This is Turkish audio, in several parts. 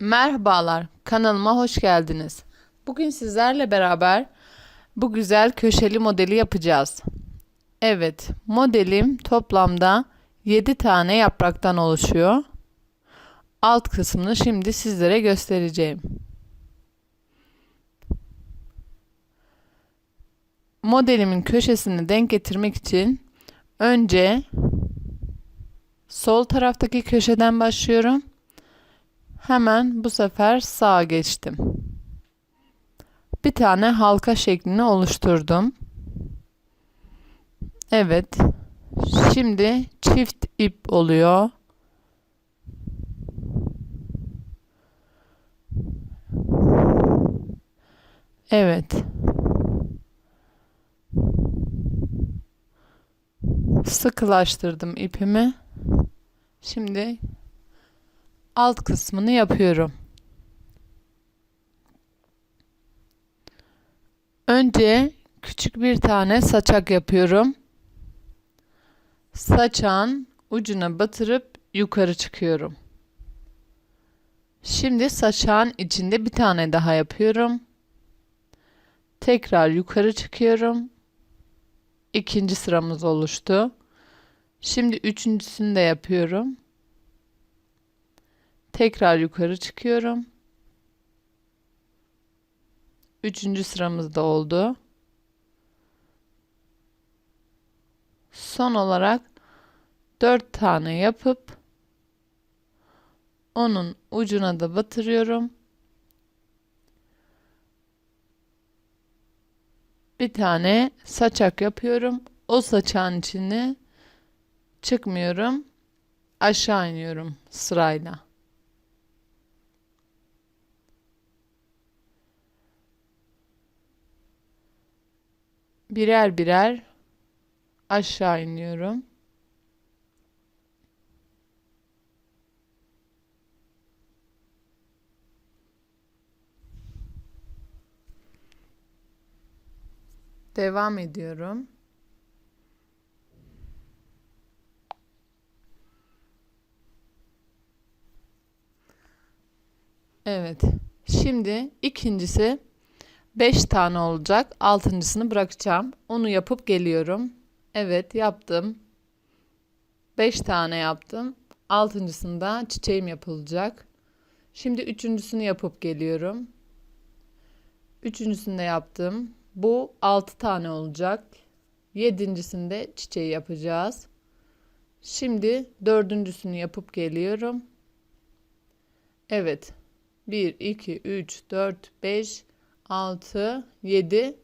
Merhabalar, kanalıma hoş geldiniz. Bugün sizlerle beraber bu güzel köşeli modeli yapacağız. Evet, modelim toplamda 7 tane yapraktan oluşuyor. Alt kısmını şimdi sizlere göstereceğim. Modelimin köşesini denk getirmek için önce sol taraftaki köşeden başlıyorum. Hemen bu sefer sağa geçtim. Bir tane halka şeklini oluşturdum. Evet. Şimdi çift ip oluyor. Evet. Sıkılaştırdım ipimi. Şimdi alt kısmını yapıyorum. Önce küçük bir tane saçak yapıyorum. Saçağın ucuna batırıp yukarı çıkıyorum. Şimdi saçağın içinde bir tane daha yapıyorum. Tekrar yukarı çıkıyorum. İkinci sıramız oluştu. Şimdi üçüncüsünü de yapıyorum. Tekrar yukarı çıkıyorum. Üçüncü sıramızda oldu. Son olarak dört tane yapıp onun ucuna da batırıyorum. Bir tane saçak yapıyorum. O saçağın içine çıkmıyorum. Aşağı iniyorum sırayla. Birer birer aşağı iniyorum. Devam ediyorum. Evet. Şimdi ikincisi 5 tane olacak. Altıncısını bırakacağım. Onu yapıp geliyorum. Evet yaptım. 5 tane yaptım. Altıncısında çiçeğim yapılacak. Şimdi üçüncüsünü yapıp geliyorum. Üçüncüsünü de yaptım. Bu 6 tane olacak. Yedincisinde çiçeği yapacağız. Şimdi dördüncüsünü yapıp geliyorum. Evet. 1, 2, 3, 4, 5, 6, 7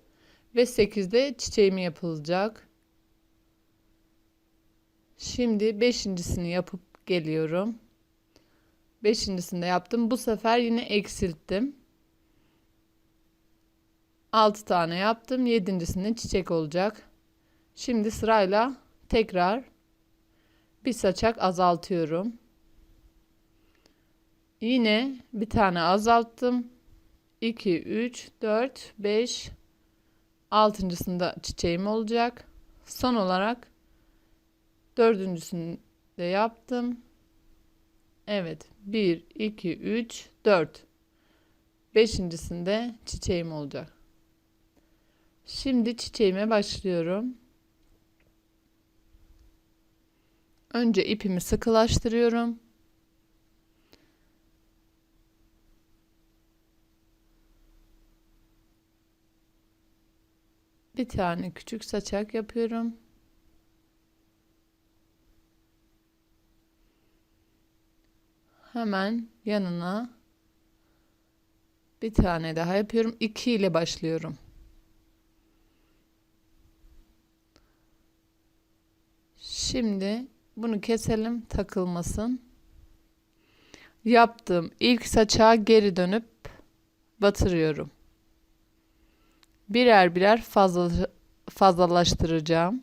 ve 8'de çiçeğimi yapılacak. Şimdi beşincisini yapıp geliyorum. Beşincisini de yaptım. Bu sefer yine eksilttim. 6 tane yaptım. Yedincisinde çiçek olacak. Şimdi sırayla tekrar bir saçak azaltıyorum. Yine bir tane azalttım. 2, 3, 4, 5, altıncısında çiçeğim olacak. Son olarak dördüncüsünü de yaptım. Evet. 1, 2, 3, 4. Beşincisinde çiçeğim olacak. Şimdi çiçeğime başlıyorum. Önce ipimi sıkılaştırıyorum. Bir tane küçük saçak yapıyorum. Hemen yanına bir tane daha yapıyorum. 2 ile başlıyorum. Şimdi bunu keselim takılmasın. Yaptığım ilk saçağa geri dönüp batırıyorum birer birer fazla, fazlalaştıracağım.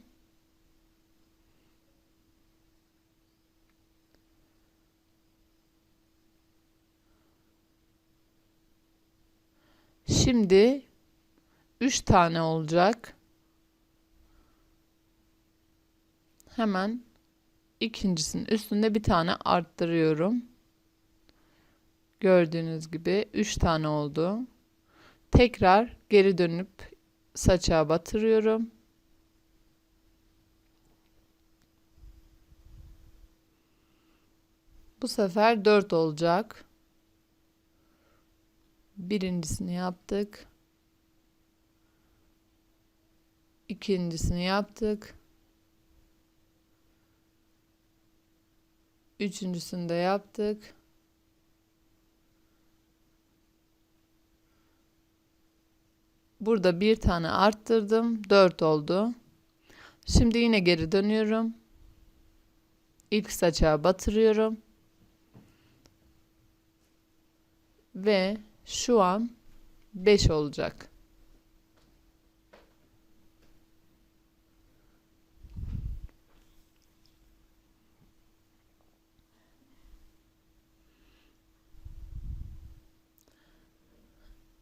Şimdi 3 tane olacak. Hemen ikincisinin üstünde bir tane arttırıyorum. Gördüğünüz gibi 3 tane oldu. Tekrar geri dönüp saça batırıyorum. Bu sefer 4 olacak. Birincisini yaptık. İkincisini yaptık. Üçüncüsünü de yaptık. Burada bir tane arttırdım. 4 oldu. Şimdi yine geri dönüyorum. İlk saça batırıyorum. Ve şu an 5 olacak.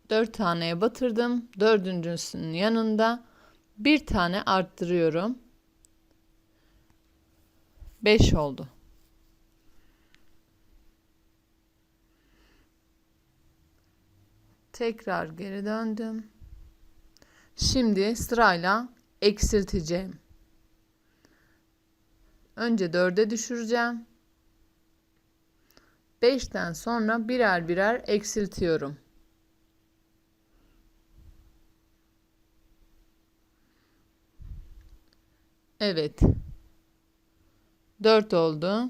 Dört taneye batırdım. Dördüncüsünün yanında bir tane arttırıyorum. Beş oldu. Tekrar geri döndüm. Şimdi sırayla eksilteceğim. Önce dörde düşüreceğim. Beşten sonra birer birer eksiltiyorum. Evet. 4 oldu.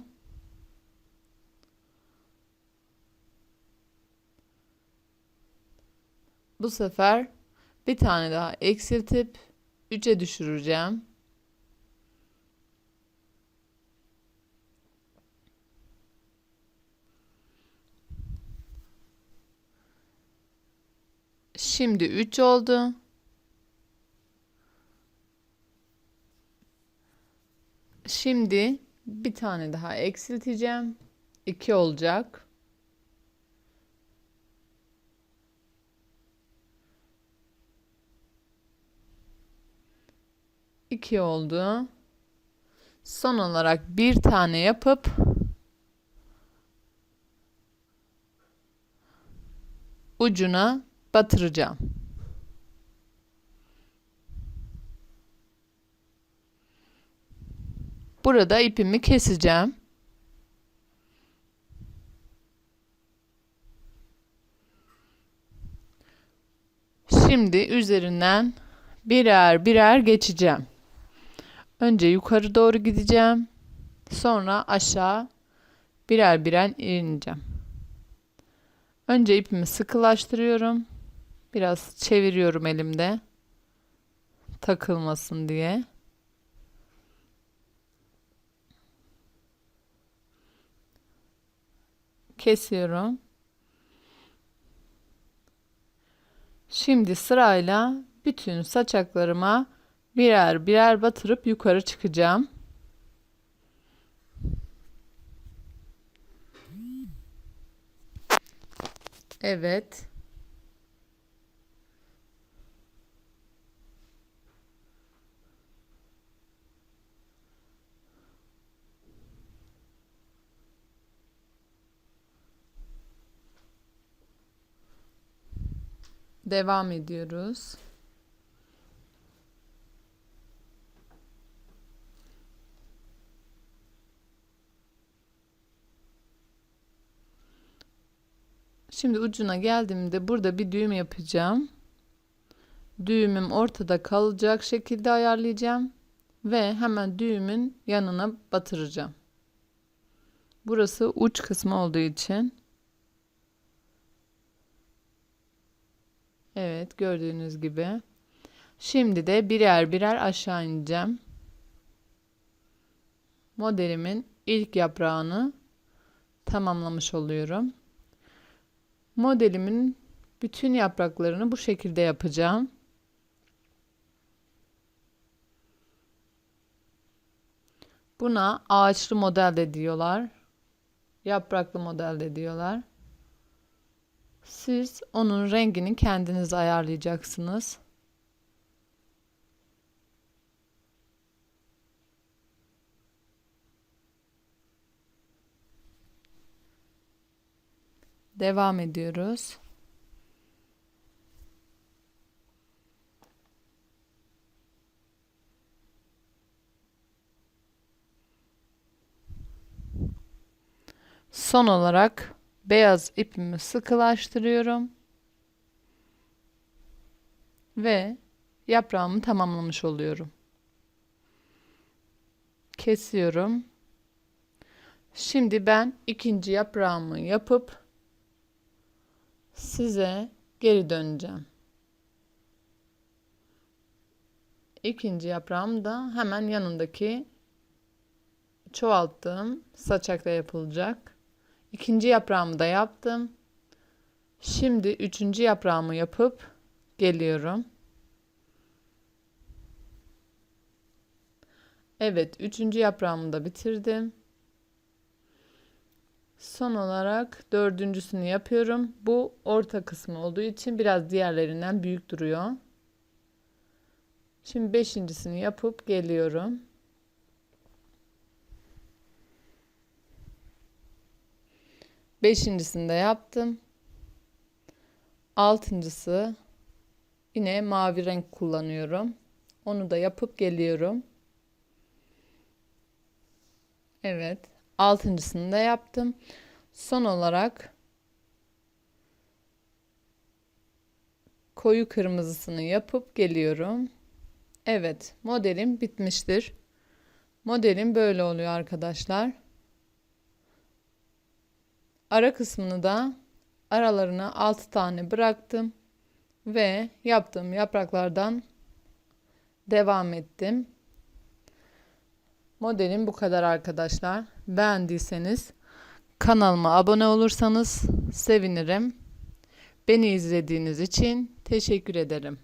Bu sefer bir tane daha eksiltip 3'e düşüreceğim. Şimdi 3 oldu. Şimdi bir tane daha eksilteceğim. 2 olacak. İki oldu. Son olarak bir tane yapıp ucuna batıracağım. Burada ipimi keseceğim. Şimdi üzerinden birer birer geçeceğim. Önce yukarı doğru gideceğim. Sonra aşağı birer birer ineceğim. Önce ipimi sıkılaştırıyorum. Biraz çeviriyorum elimde. Takılmasın diye. Kesiyorum. Şimdi sırayla bütün saçaklarıma birer birer batırıp yukarı çıkacağım. Evet. Devam ediyoruz. Şimdi ucuna geldiğimde burada bir düğüm yapacağım. Düğümüm ortada kalacak şekilde ayarlayacağım ve hemen düğümün yanına batıracağım. Burası uç kısmı olduğu için Evet gördüğünüz gibi. Şimdi de birer birer aşağı ineceğim. Modelimin ilk yaprağını tamamlamış oluyorum. Modelimin bütün yapraklarını bu şekilde yapacağım. Buna ağaçlı model de diyorlar. Yapraklı model de diyorlar. Siz onun rengini kendiniz ayarlayacaksınız. Devam ediyoruz. Son olarak beyaz ipimi sıkılaştırıyorum. Ve yaprağımı tamamlamış oluyorum. Kesiyorum. Şimdi ben ikinci yaprağımı yapıp size geri döneceğim. İkinci yaprağım da hemen yanındaki çoğalttığım saçakla yapılacak. İkinci yaprağımı da yaptım. Şimdi üçüncü yaprağımı yapıp geliyorum. Evet, üçüncü yaprağımı da bitirdim. Son olarak dördüncüsünü yapıyorum. Bu orta kısmı olduğu için biraz diğerlerinden büyük duruyor. Şimdi beşincisini yapıp geliyorum. Beşincisini de yaptım. Altıncısı yine mavi renk kullanıyorum. Onu da yapıp geliyorum. Evet. Altıncısını da yaptım. Son olarak koyu kırmızısını yapıp geliyorum. Evet, modelim bitmiştir. Modelim böyle oluyor arkadaşlar. Ara kısmını da aralarına 6 tane bıraktım ve yaptığım yapraklardan devam ettim. Modelim bu kadar arkadaşlar. Beğendiyseniz kanalıma abone olursanız sevinirim. Beni izlediğiniz için teşekkür ederim.